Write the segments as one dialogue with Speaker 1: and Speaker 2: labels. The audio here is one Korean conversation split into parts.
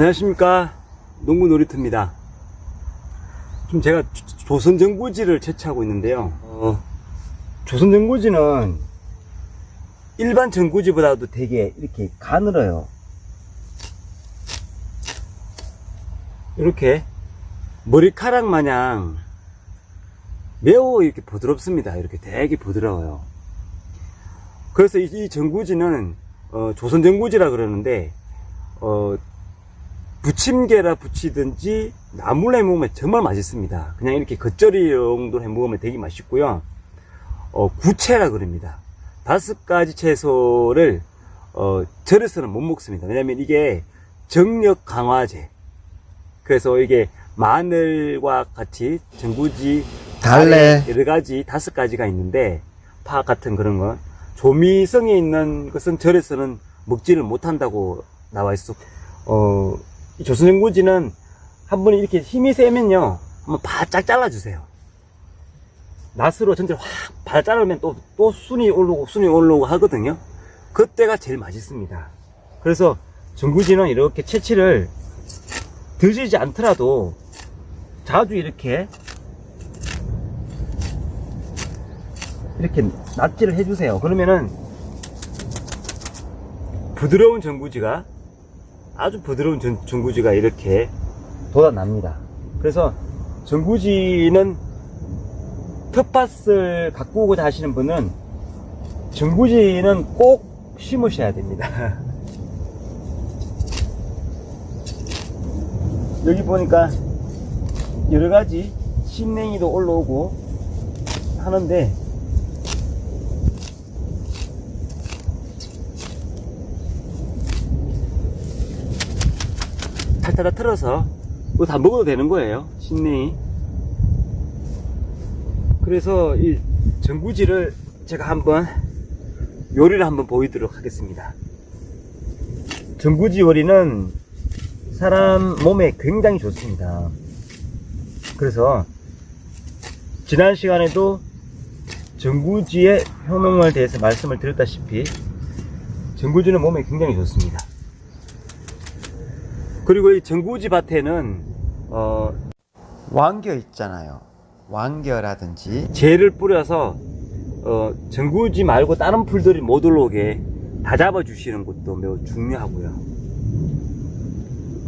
Speaker 1: 안녕하십니까? 농구 놀이터입니다. 지금 제가 조- 조선정구지를 채취하고 있는데요. 어, 조선정구지는 일반 정구지보다도 되게 이렇게 가늘어요. 이렇게 머리카락 마냥 매우 이렇게 부드럽습니다. 이렇게 되게 부드러워요. 그래서 이, 이 전구지는 어, 조선정구지라 그러는데 어, 부침개라 부치든지 나물로 해 먹으면 정말 맛있습니다. 그냥 이렇게 겉절이 정도로 해 먹으면 되게 맛있고요. 어, 구채라 그럽니다. 다섯 가지 채소를 어, 절여서는 못 먹습니다. 왜냐면 이게 정력 강화제. 그래서 이게 마늘과 같이 전구지,
Speaker 2: 달래.
Speaker 1: 여러 가지 다섯 가지가 있는데 파 같은 그런 건 조미성이 있는 것은 절에서는 먹지를 못한다고 나와 있어. 어, 이 조선전구지는 한 번에 이렇게 힘이 세면요, 한번 바짝 잘라주세요. 낫으로 전체를 확 바짝 자르면 또, 또 순이 오르고 순이 오르고 하거든요. 그때가 제일 맛있습니다. 그래서 전구지는 이렇게 채취를 드시지 않더라도 자주 이렇게 이렇게 납질을 해주세요. 그러면은 부드러운 전구지가 아주 부드러운 전, 전구지가 이렇게 돋아납니다. 그래서 전구지는 텃밭을 가꾸고자 하시는 분은 전구지는 꼭 심으셔야 됩니다. 여기 보니까 여러 가지 신냉이도 올라오고 하는데 탈탈 틀어서 이거 다 먹어도 되는 거예요 신냉이. 그래서 이 전구지를 제가 한번 요리를 한번 보이도록 하겠습니다. 전구지 요리는 사람 몸에 굉장히 좋습니다. 그래서 지난 시간에도 전구지의 효능에 대해서 말씀을 드렸다시피 전구지는 몸에 굉장히 좋습니다 그리고 이 전구지 밭에는 어,
Speaker 2: 왕겨 있잖아요. 왕겨라든지
Speaker 1: 재를 뿌려서 어, 전구지 말고 다른 풀들이 못 올라오게 다 잡아 주시는 것도 매우 중요하고요.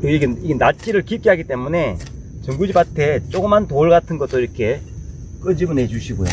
Speaker 1: 이게, 이게 낫지를 깊게 하기 때문에 전구지 밭에 조그만 돌 같은 것도 이렇게 끄집어내 주시고요.